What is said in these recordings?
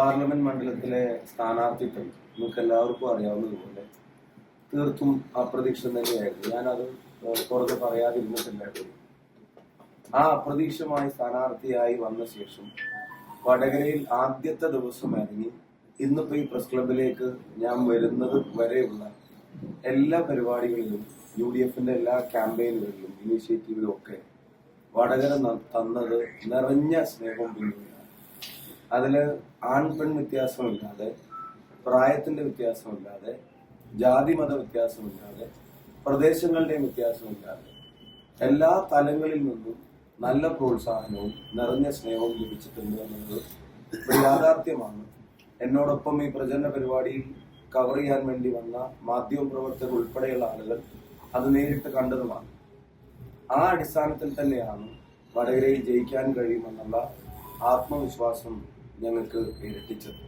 Parliament മണ്ഡലത്തിലെ സ്ഥാനാർത്ഥിത്വം നിങ്ങൾക്ക് എല്ലാവർക്കും അറിയാവുന്നതുപോലെ തീർത്തും അപ്രതീക്ഷിതം തന്നെയായിരുന്നു ഞാനത് പുറത്ത് പറയാതിരുന്നിട്ടില്ലായിരുന്നു ആ അപ്രതീക്ഷിതമായി സ്ഥാനാർത്ഥിയായി വന്ന ശേഷം വടകരയിൽ ആദ്യത്തെ ദിവസം ഇറങ്ങി ഇന്നിപ്പോ ഈ പ്രസ് ക്ലബിലേക്ക് ഞാൻ വരുന്നത് വരെയുള്ള എല്ലാ പരിപാടികളിലും യു ഡി എഫിന്റെ എല്ലാ ക്യാമ്പയിനുകളിലും ഇനീഷ്യേറ്റീവിലും ഒക്കെ വടകര തന്നത് നിറഞ്ഞ സ്നേഹവും പിന്തുണയാണ് അതിൽ ആൺ പെൺ വ്യത്യാസമില്ലാതെ പ്രായത്തിന്റെ വ്യത്യാസമില്ലാതെ ജാതി മത വ്യത്യാസമില്ലാതെ പ്രദേശങ്ങളുടെയും വ്യത്യാസമില്ലാതെ എല്ലാ തലങ്ങളിൽ നിന്നും നല്ല പ്രോത്സാഹനവും നിറഞ്ഞ സ്നേഹവും ലഭിച്ചിട്ടുണ്ട് എന്നുള്ളത് യാഥാർത്ഥ്യമാണ്. എന്നോടൊപ്പം ഈ പ്രചരണ പരിപാടിയിൽ കവർ ചെയ്യാൻ വേണ്ടി വന്ന മാധ്യമ പ്രവർത്തകർ ഉൾപ്പെടെയുള്ള ആളുകൾ അത് നേരിട്ട് കണ്ടതുമാണ്. ആ അടിസ്ഥാനത്തിൽ തന്നെയാണ് വടകരയിൽ ജയിക്കാൻ കഴിയുമെന്നുള്ള ആത്മവിശ്വാസം ഞങ്ങൾക്ക് ഇരട്ടിച്ചത്.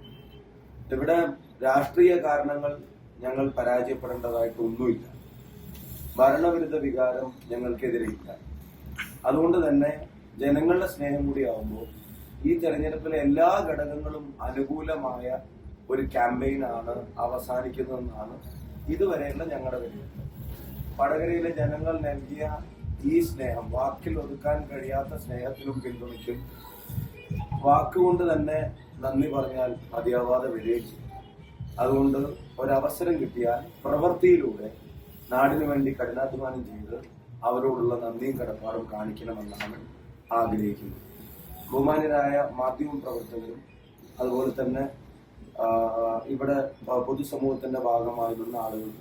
ഇവിടെ രാഷ്ട്രീയ കാരണങ്ങൾ ഞങ്ങൾ പരാജയപ്പെടേണ്ടതായിട്ടൊന്നുമില്ല ഭരണവിരുദ്ധ വികാരം ഞങ്ങൾക്കെതിരെ ഇല്ല അതുകൊണ്ട് തന്നെ ജനങ്ങളുടെ സ്നേഹം കൂടി ആവുമ്പോൾ ഈ തെരഞ്ഞെടുപ്പിലെ എല്ലാ ഘടകങ്ങളും അനുകൂലമായ ഒരു ക്യാമ്പയിനാണ് അവസാനിക്കുന്നതെന്നാണ് ഇതുവരെയുള്ള ഞങ്ങളുടെ വിലയിരുത്തൽ. വടകരയിലെ ജനങ്ങൾ നൽകിയ ഈ സ്നേഹം വാക്കിൽ ഒതുക്കാൻ കഴിയാത്ത സ്നേഹത്തിനും പിന്തുണയ്ക്കും വാക്കുകൊണ്ട് തന്നെ നന്ദി പറഞ്ഞാൽ മതിയാവാതെ വിലയിച്ചു അതുകൊണ്ട് ഒരവസരം കിട്ടിയാൽ പ്രവൃത്തിയിലൂടെ നാടിനു വേണ്ടി കഠിനാധ്വാനം ചെയ്ത് അവരോടുള്ള നന്ദിയും കടപ്പാടും കാണിക്കണമെന്നാണ് ആഗ്രഹിക്കുന്നത് ബഹുമാന്യരായ മാധ്യമ പ്രവർത്തകരും അതുപോലെ തന്നെ ഇവിടെ പൊതുസമൂഹത്തിന്റെ ഭാഗമായി നിന്ന ആളുകളും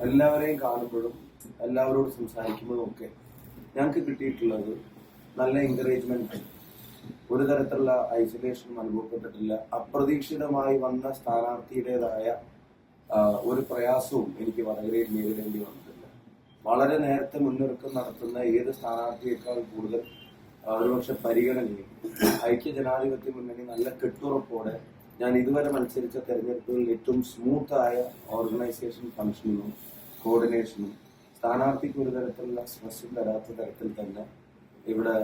എല്ലാവരെയും കാണുമ്പോഴും എല്ലാവരോടും സംസാരിക്കുമ്പോഴും ഒക്കെ ഞങ്ങൾക്ക് കിട്ടിയിട്ടുള്ളത് നല്ല എൻകറേജ്മെന്റ് ഒരു തരത്തിലുള്ള ഐസൊലേഷനും അനുഭവപ്പെട്ടിട്ടില്ല. അപ്രതീക്ഷിതമായി വന്ന സ്ഥാനാർത്ഥിയുടേതായ ഒരു പ്രയാസവും എനിക്ക് വടകരയിൽ നേരിടേണ്ടി വന്നിട്ടില്ല. വളരെ നേരത്തെ മുന്നൊരുക്കം നടത്തുന്ന ഏത് സ്ഥാനാർത്ഥിയേക്കാൾ കൂടുതൽ ഒരുപക്ഷെ പരിഗണനയും ഐക്യ ജനാധിപത്യ മുന്നണി നല്ല കെട്ടുറപ്പോടെ ഞാൻ ഇതുവരെ മത്സരിച്ച തെരഞ്ഞെടുപ്പുകളിൽ ഏറ്റവും സ്മൂത്തായ ഓർഗനൈസേഷൻ ഫംഗ്ഷനിങ്ങും കോർഡിനേഷനും സ്ഥാനാർത്ഥിക്ക് ഒരു തരത്തിലുള്ള സ്ട്രെസ്സും തരാത്ത തരത്തിൽ തന്നെ ഇവിടെ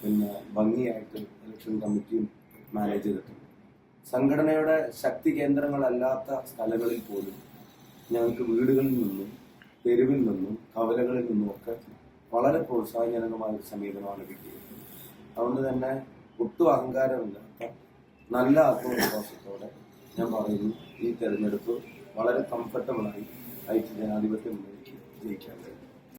പിന്നെ ഭംഗിയായിട്ട് ഇലക്ഷൻ കമ്മിറ്റിയും മാനേജ് ചെയ്തിട്ടുണ്ട്. സംഘടനയുടെ ശക്തി കേന്ദ്രങ്ങളല്ലാത്ത സ്ഥലങ്ങളിൽ പോലും ഞങ്ങൾക്ക് വീടുകളിൽ നിന്നും തെരുവിൽ നിന്നും കവലകളിൽ നിന്നും ഒക്കെ വളരെ പ്രോത്സാഹജനകമായ ഒരു സമീപനമാണ് കിട്ടിയത്. അതുകൊണ്ട് തന്നെ ഒട്ടും അഹങ്കാരമില്ലാത്ത നല്ല ആത്മവിശ്വാസത്തോടെ ഞാൻ പറയുന്നു ഈ തെരഞ്ഞെടുപ്പ് വളരെ കംഫർട്ടബിളായി ഐക്യ ജനാധിപത്യം ജയിക്കാൻ കഴിയും.